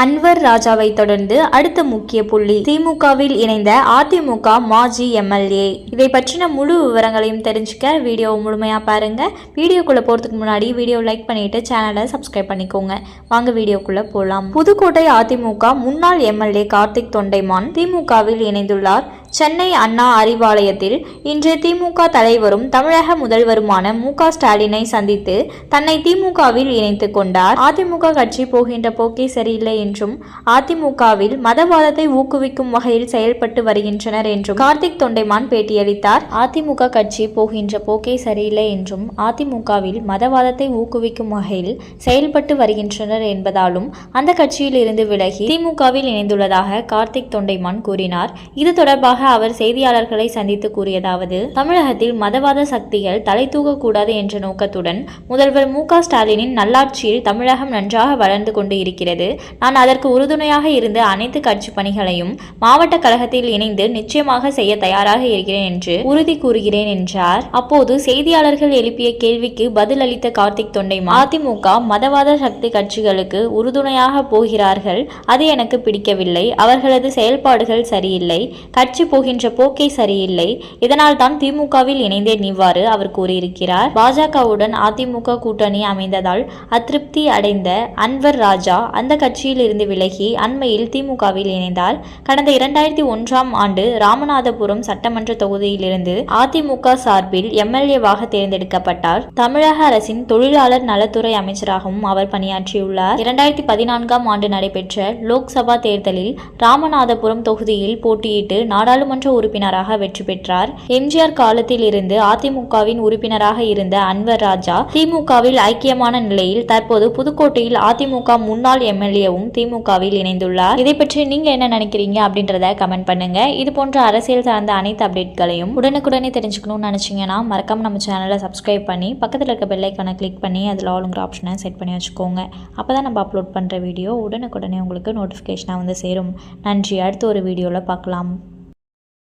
அன்வர் ராஜாவை தொடர்ந்து அடுத்த முக்கிய புள்ளி. திமுகவில் இணைந்த அதிமுக மாஜி எம்எல்ஏ இதை பற்றின முழு விவரங்களையும் தெரிஞ்சுக்க வீடியோ முழுமையா பாருங்க. வீடியோக்குள்ள போறதுக்கு முன்னாடி வீடியோ லைக் பண்ணிட்டு சேனலை சப்ஸ்கிரைப் பண்ணிக்கோங்க. வாங்க வீடியோக்குள்ள போலாம். புதுக்கோட்டை அதிமுக முன்னாள் எம்எல்ஏ கார்த்திக் தொண்டைமான் திமுகவில் இணைந்துள்ளார். சென்னை அண்ணா அறிவாலயத்தில் இன்று திமுக தலைவரும் தமிழக முதல்வருமான மு க ஸ்டாலினை சந்தித்து தன்னை திமுகவில் இணைத்துக் கொண்டார். அதிமுக கட்சி போகின்ற போக்கே சரியில்லை என்றும் அதிமுகவில் மதவாதத்தை ஊக்குவிக்கும் வகையில் செயல்பட்டு வருகின்றனர் என்றும் கார்த்திக் தொண்டைமான் பேட்டியளித்தார். அதிமுக கட்சி போகின்ற போக்கே சரியில்லை என்றும் அதிமுகவில் மதவாதத்தை ஊக்குவிக்கும் வகையில் செயல்பட்டு வருகின்றனர் என்பதாலும் அந்த கட்சியில் இருந்து விலகி திமுகவில் இணைந்துள்ளதாக கார்த்திக் தொண்டைமான் கூறினார். இது தொடர்பாக அவர் செய்தியாளர்களை சந்தித்து கூறியதாவது தமிழகத்தில் மதவாத சக்திகள் தலை தூக்கக்கூடாது என்ற நோக்கத்துடன் முதல்வர் மு க ஸ்டாலினின் நல்லாட்சியில் தமிழகம் நன்றாக வளர்ந்து கொண்டு இருக்கிறது. நான் அதற்கு உறுதுணையாக இருந்து அனைத்து கட்சி பணிகளையும் மாவட்ட கழகத்தில் இணைந்து நிச்சயமாக செய்ய தயாராக இருக்கிறேன் என்று உறுதி கூறுகிறேன் என்றார். அப்போது செய்தியாளர்கள் எழுப்பிய கேள்விக்கு பதிலளித்த கார்த்திக் தொண்டை அதிமுக மதவாத சக்தி கட்சிகளுக்கு உறுதுணையாக போகிறார்கள். அது எனக்கு பிடிக்கவில்லை. அவர்களது செயல்பாடுகள் சரியில்லை. கட்சி போகின்ற போக்கே சரியில்லை. இதனால்தான் திமுகவில் இணைந்தேன் இவ்வாறு அவர் கூறியிருக்கிறார். பாஜகவுடன் அதிமுக கூட்டணி அமைந்ததால் அதிருப்தி அடைந்த அன்வர் ராஜா அந்த கட்சியில் இருந்து விலகி அண்மையில் திமுகவில் இணைந்தார். கடந்த இரண்டாயிரத்தி ஒன்றாம் ஆண்டு ராமநாதபுரம் சட்டமன்ற தொகுதியிலிருந்து அதிமுக சார்பில் எம்எல்ஏவாக தேர்ந்தெடுக்கப்பட்டார். தமிழக அரசின் தொழிலாளர் நலத்துறை அமைச்சராகவும் அவர் பணியாற்றியுள்ளார். இரண்டாயிரத்தி பதினான்காம் ஆண்டு நடைபெற்ற லோக்சபா தேர்தலில் ராமநாதபுரம் தொகுதியில் போட்டியிட்டு நாடாளுமன்ற உறுப்பினராக வெற்றி பெற்றார். எம்ஜிஆர் காலத்தில் இருந்து அதிமுகவின் உறுப்பினராக இருந்த அன்வர் ராஜா திமுகவில் ஐக்கியமான நிலையில் தற்போது புதுக்கோட்டையில் அதிமுக முன்னாள் எம்எல்ஏவும் திமுகவில் இணைந்துள்ளார். இதை பற்றி நீங்க என்ன நினைக்கிறீங்க அப்படின்றத கமெண்ட் பண்ணுங்க. இது போன்ற அரசியல் சார்ந்த அனைத்து அப்டேட்களையும் உடனுக்குடனே தெரிஞ்சுக்கணும்னு நினைச்சீங்கன்னா மறக்காம நம்ம சேனலை சப்ஸ்கிரைப் பண்ணி பக்கத்தில் இருக்க பெல்லைக்கான கிளிக் பண்ணி அதில் ஆளுங்கிற ஆப்ஷனை செட் பண்ணி வச்சுக்கோங்க. அப்போ தான் நம்ம அப்லோட் பண்ணுற வீடியோ உடனுக்குடனே உங்களுக்கு நோட்டிஃபிகேஷனாக வந்து சேரும். நன்றி. அடுத்து ஒரு வீடியோவில் பார்க்கலாம்.